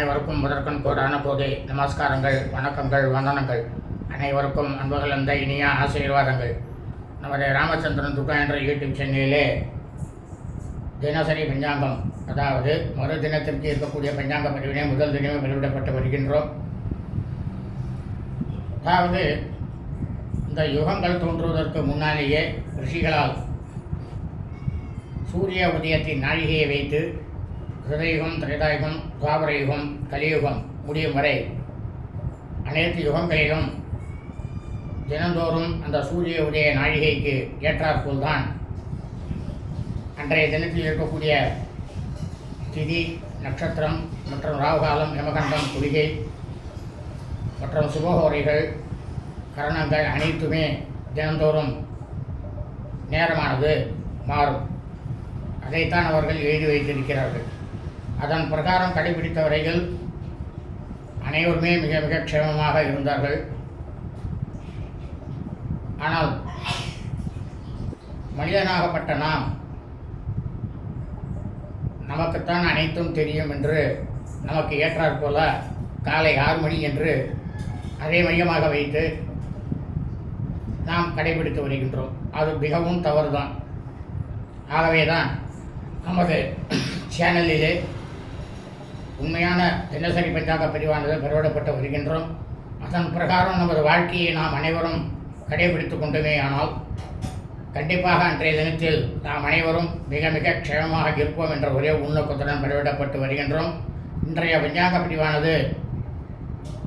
அனைவருக்கும் முதற்கண் கோடான போதே நமஸ்காரங்கள் வணக்கங்கள் வந்தனங்கள். அனைவருக்கும் அன்பகலந்த இனிய ஆசீர்வாதங்கள். நமது ராமச்சந்திரன் துகா என்ற யூடியூப் சேனலிலே தினசரி பஞ்சாங்கம் அதாவது மறு தினத்திற்கு இருக்கக்கூடிய பஞ்சாங்க பதிவினை முதல் தினமே வெளியிடப்பட்டு வருகின்றோம். அதாவது இந்த யுகங்கள் தோன்றுவதற்கு முன்னாலேயே ரிஷிகளால் சூரிய உதயத்தின் நாழிகையை வைத்து ஹிருதயுகம் திரேதாயுகம் துவாபர யுகம் கலியுகம் முடியும் வரை அனைத்து யுகங்களிலும் தினந்தோறும் அந்த சூரிய உதய நாழிகைக்கு ஏற்றாற்போல்தான். அன்றைய தினத்தில் இருக்கக்கூடிய திதி நட்சத்திரம் மற்றும் ராகுகாலம் யமகண்டம் குளிகை மற்றும் சுபகோரைகள் கரணங்கள் அனைத்துமே தினந்தோறும் நேரமானது மாறும். அதைத்தான் அவர்கள் எழுதி வைத்திருக்கிறார்கள். அதன் பிரகாரம் கடைபிடித்தவரைகள் அனைவருமே மிக மிக க்ஷேமமாக இருந்தார்கள். ஆனால் மனிதனாகப்பட்ட நாம் நமக்குத்தான் அனைத்தும் தெரியும் என்று நமக்கு ஏற்றாற் போல காலை ஆறு மணி என்று அதை மையமாக வைத்து நாம் கடைபிடித்து வருகின்றோம். அது மிகவும் தவறுதான். ஆகவே தான் நமது சேனலிலே உண்மையான தினசரி பஞ்சாங்க பிரிவானது பெறவிடப்பட்டு வருகின்றோம். அதன் பிரகாரம் நமது வாழ்க்கையை நாம் அனைவரும் கடைபிடித்து கொண்டுமே ஆனால் கண்டிப்பாக அன்றைய தினத்தில் நாம் அனைவரும் மிக மிக க்ஷேமமாக இருப்போம் என்ற ஒரே உள்நோக்கத்துடன் பெறவிடப்பட்டு வருகின்றோம். இன்றைய பஞ்சாங்க பிரிவானது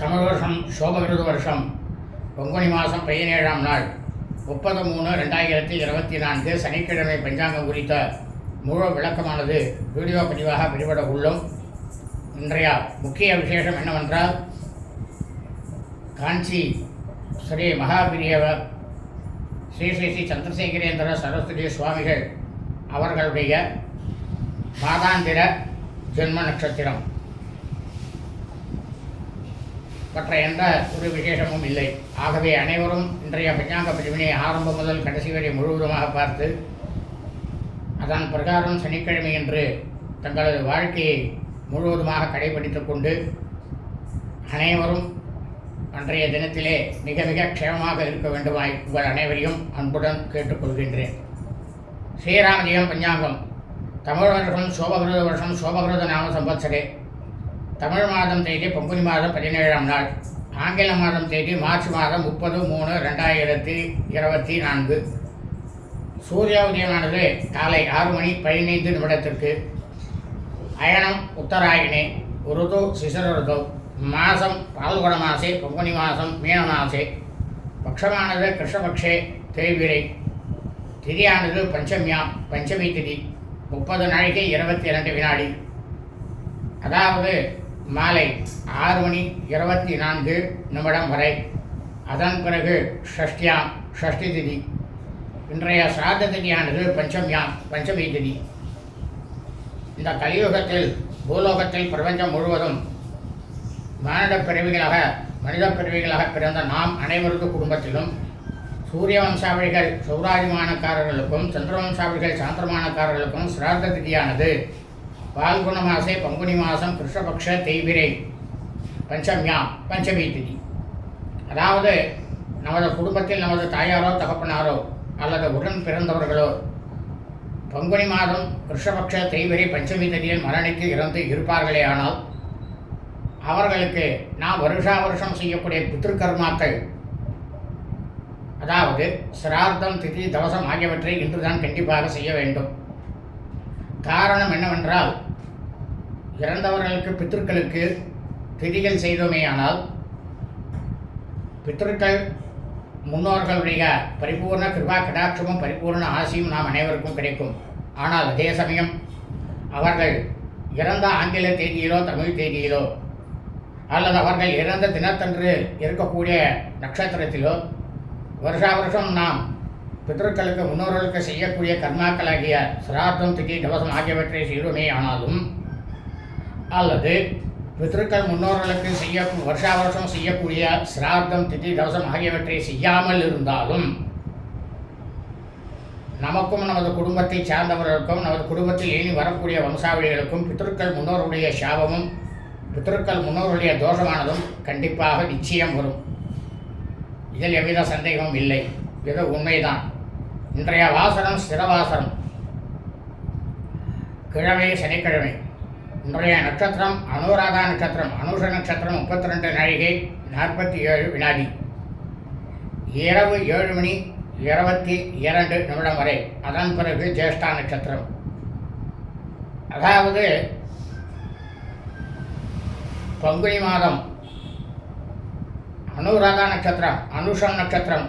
தமிழ் வருஷம் விருது வருஷம் பொங்குனி மாதம் பதினேழாம் நாள் முப்பது மூணு ரெண்டாயிரத்தி இருபத்தி நான்கு சனிக்கிழமை பஞ்சாங்கம் குறித்த முழு விளக்கமானது வீடியோ பதிவாக வெளிவிட உள்ளோம். இன்றைய முக்கிய விசேஷம் என்னவென்றால் காஞ்சி ஸ்ரீ மகாபிரியவர் ஸ்ரீ ஸ்ரீ ஸ்ரீ சந்திரசேகரேந்திர சரஸ்வதி சுவாமிகள் அவர்களுடைய மாதாந்திர ஜென்ம நட்சத்திரம். மற்ற எந்த ஒரு விசேஷமும் இல்லை. ஆகவே அனைவரும் இன்றைய பஞ்சாங்க பிரிவினை ஆரம்பம் முதல் கடைசி வரை முழுவதுமாக பார்த்து அதன் பிரகாரம் சனிக்கிழமையன்று தங்களது வாழ்க்கையை முழுவதுமாக கடைபிடித்து கொண்டு அனைவரும் அன்றைய தினத்திலே மிக மிக க்ஷேமமாக இருக்க வேண்டுமாய் உங்கள் அனைவரையும் அன்புடன் கேட்டுக்கொள்கின்றேன். ஸ்ரீராமஜெயம் பஞ்சாங்கம். தமிழ் வருஷம் சோபகிருத வருஷம் சோபகிருத நாம சம்பத்சரே தமிழ் மாதம் தேதி பங்குனி மாதம் பதினேழாம் நாள். ஆங்கில மாதம் தேதி மார்ச் மாதம் முப்பது மூணு ரெண்டாயிரத்தி இருபத்தி நான்கு. சூரிய உதயமானது காலை ஆறு மணி பதினைந்து நிமிடத்திற்கு. அயனம் உத்தராயணே ருது சிசர ருது மாதம் பால்குட மாசே பங்குனி மாதம் மீன மாசே. பக்ஷமானது கிருஷ்ணபக்ஷே தேய்விரை திதியானது பஞ்சமியாம் பஞ்சமி திதி. முப்பது நாளைக்கு இருபத்தி இரண்டு வினாடி. அதாவது மாலை ஆறு மணி இருபத்தி நான்கு நிமிடம் வரை. அதன் பிறகு ஷஷ்டியாம் ஷஷ்டி திதி. இன்றைய சிராத திதியானது பஞ்சமியாம் பஞ்சமி திதி. இந்த கலியுகத்தில் பூலோகத்தில் பிரபஞ்சம் முழுவதும் மானிட பிறவிகளாக மனித பிறவிகளாக பிறந்த நாம் அனைவரது குடும்பத்திலும் சூரிய வம்சாவளிகள் சௌராஜிமானக்காரர்களுக்கும் சந்திர வம்சாவளிகள் சாந்திரமானக்காரர்களுக்கும் சிரார்த்த திதியானது. பால்குண மாசே பங்குனி மாதம் கிருஷ்ணபக்ஷ தெய்விரை பஞ்சம்யா பஞ்சமி திதி. அதாவது நமது குடும்பத்தில் நமது தாயாரோ தகப்பனாரோ அல்லது உடன் பிறந்தவர்களோ பங்குனி மாதம் ரிஷபக்ஷ தேய்பிரை பஞ்சமி திதியில் மரணித்து இறந்து இருப்பார்களே ஆனால் அவர்களுக்கு நாம் வருஷா வருஷம் செய்யக்கூடிய பித்திருக்கர்மாக்கள் அதாவது சிரார்த்தம் திதி தவசம் ஆகியவற்றை இன்றுதான் கண்டிப்பாக செய்ய வேண்டும். காரணம் என்னவென்றால் இறந்தவர்களுக்கு பித்திருக்களுக்கு திதிகள் செய்தோமேயானால் பித்திருக்கள் முன்னோர்களுடைய பரிபூர்ண கிருபா கடாட்சமும் பரிபூர்ண ஆசியும் நாம் அனைவருக்கும் கிடைக்கும். ஆனால் அதே சமயம் அவர்கள் இறந்த ஆங்கில தேதியிலோ தமிழ் தேதியிலோ அல்லது அவர்கள் இறந்த தினத்தன்று இருக்கக்கூடிய நட்சத்திரத்திலோ வருஷா வருஷம் நாம் பித்தர்களுக்கு முன்னோர்களுக்கு செய்யக்கூடிய கர்மாக்களாகிய சிரார்த்தம் திதி தவசம் ஆகியவற்றை செய்வோமே ஆனாலும் அல்லது பித்திருக்கள் முன்னோர்களுக்கு செய்ய வருஷா வருஷம் செய்யக்கூடிய சிரார்த்தம் திதி தவசம் ஆகியவற்றை செய்யாமல் இருந்தாலும் நமக்கும் நமது குடும்பத்தை சார்ந்தவர்களுக்கும் நமது குடும்பத்தில் இனி வரக்கூடிய வம்சாவளிகளுக்கும் பித்திருக்கள் முன்னோருடைய சாபமும் பித்திருக்கள் முன்னோருடைய தோஷமானதும் கண்டிப்பாக நிச்சயம் வரும். இதில் எவ்வித சந்தேகமும் இல்லை. இது உண்மைதான். இன்றைய வாசனம் சிறவாசனம் கிழமை சனிக்கிழமை. இன்றைய நட்சத்திரம் அனுராதா நட்சத்திரம் அனுஷ நட்சத்திரம் முப்பத்தி ரெண்டு நாழிகை நாற்பத்தி ஏழு வினாடி. இரவு ஏழு மணி இருபத்தி இரண்டு நிமிடம் வரை. அதன் பிறகு ஜேஷ்டா நட்சத்திரம். அதாவது பங்குனி மாதம் அனுராதா நட்சத்திரம் அனுஷம் நட்சத்திரம்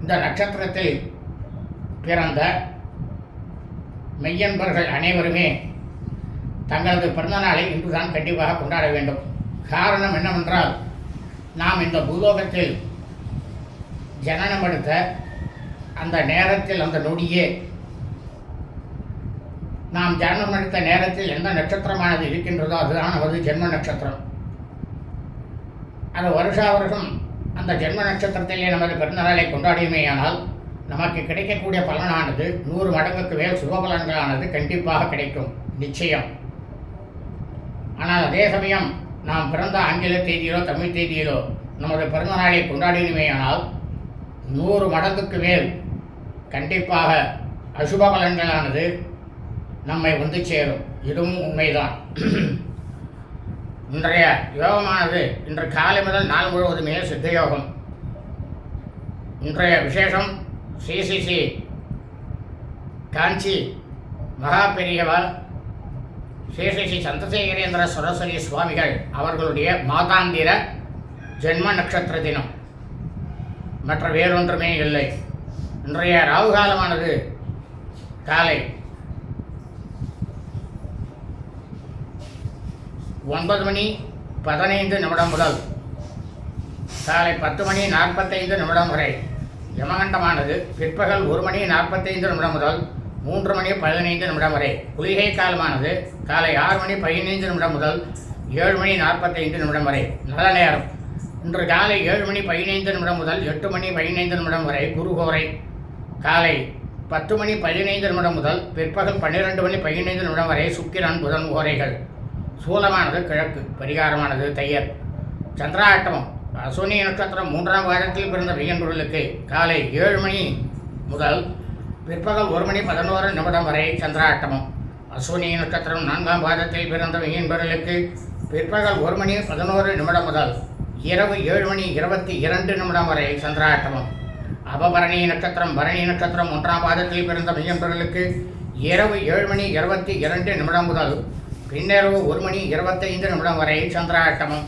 இந்த நட்சத்திரத்தில் பிறந்த மெய்யன்பர்கள் அனைவருமே தங்களது பிறந்தநாளை இன்றுதான் கண்டிப்பாக கொண்டாட வேண்டும். காரணம் என்னவென்றால் நாம் இந்த பூலோகத்தில் ஜனனம் எடுத்த அந்த நேரத்தில் அந்த நொடியே நாம் ஜனனம் எடுத்த நேரத்தில் எந்த நட்சத்திரமானது இருக்கின்றதோ அதுதான் நமது ஜென்ம நட்சத்திரம். அது வருஷா வருஷம் அந்த ஜென்ம நட்சத்திரத்திலே நமது பிறந்தநாளை கொண்டாடியுமேயானால் நமக்கு கிடைக்கக்கூடிய பலனானது நூறு மடங்குக்கு மேல் சுபபலன்களானது கண்டிப்பாக கிடைக்கும். நிச்சயம். ஆனால் அதே சமயம் நாம் பிறந்த ஆங்கில தேதியிலோ தமிழ் தேதியிலோ நமது பிறந்தநாளை கொண்டாடினுமேயானால் நூறு மடங்குக்கு மேல் கண்டிப்பாக அசுப பலன்களானது நம்மை வந்து சேரும். இதுவும் உண்மைதான். இன்றைய யோகமானது இன்று காலை முதல் நாள் முழுவதுமே சித்த யோகம் இன்றைய விசேஷம் சிசிசி காஞ்சி மகா பெரியவா ஸ்ரீ ஸ்ரீ ஸ்ரீ சந்திரசேகரேந்திர சரஸ்வதி சுவாமிகள் அவர்களுடைய மாதாந்திர ஜென்ம நட்சத்திர தினம். மற்ற வேறொன்றுமே இல்லை. இன்றைய ராகு காலமானது காலை ஒன்பது மணி பதினைந்து நிமிடம் முதல் காலை பத்து மணி நாற்பத்தைந்து நிமிடம் வரை. யமகண்டமானது பிற்பகல் ஒரு மணி நாற்பத்தைந்து நிமிடம் முதல் மூன்று மணி பதினைந்து நிமிடம் வரை. குளிகை காலமானது காலை ஆறு மணி பதினைந்து நிமிடம் முதல் ஏழு மணி நாற்பத்தைந்து நிமிடம் வரை. நல்ல நேரம். இன்று காலை ஏழு மணி பதினைந்து நிமிடம் முதல் எட்டு மணி பதினைந்து நிமிடம் வரை குருகோரை காலை பத்து மணி பதினைந்து நிமிடம் முதல் பிற்பகல் பன்னிரெண்டு மணி பதினைந்து நிமிடம் வரை சுக்கிரன் புதன் ஓரைகள் சூலமானது கிழக்கு பரிகாரமானது தையர் சந்திராட்டமம் அசுனி நட்சத்திரம் மூன்றாம் வாரத்தில் பிறந்த வியன்பொருளுக்கு காலை ஏழு மணி முதல் பிற்பகல் ஒரு மணி பதினோரு நிமிடம் வரை சந்திராட்டமம். அஸ்வினி நட்சத்திரம் நான்காம் பாதத்தில் பிறந்த மீன்பர்களுக்கு பிற்பகல் ஒரு மணி பதினோரு நிமிடம் முதல் இரவு ஏழு மணி இருபத்தி இரண்டு நிமிடம் வரை சந்திராட்டமம். அபபரணி நட்சத்திரம் பரணி நட்சத்திரம் ஒன்றாம் பாதத்தில் பிறந்த மீன்பர்களுக்கு இரவு ஏழு மணி இருபத்தி இரண்டு நிமிடம் முதல் பின்னிரவு ஒரு மணி இருபத்தைந்து நிமிடம் வரை சந்திராட்டமம்.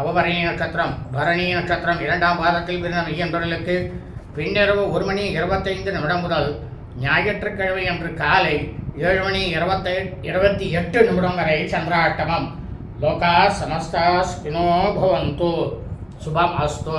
அபபரணி நட்சத்திரம் பரணி நட்சத்திரம் இரண்டாம் பாதத்தில் பிறந்த மையம்பர்களுக்கு பின்னிரவு ஒரு மணி இருபத்தைந்து நிமிடம் முதல் ஞாயிற்றுக்கிழமை அன்று காலை ஏழு மணி இருபத்தை இருபத்தி எட்டு நிமிடம் வரை சந்திராட்டமம் லோகா சமஸ்தா ஸ்பினோ பவந்து சுபம் அஸ்து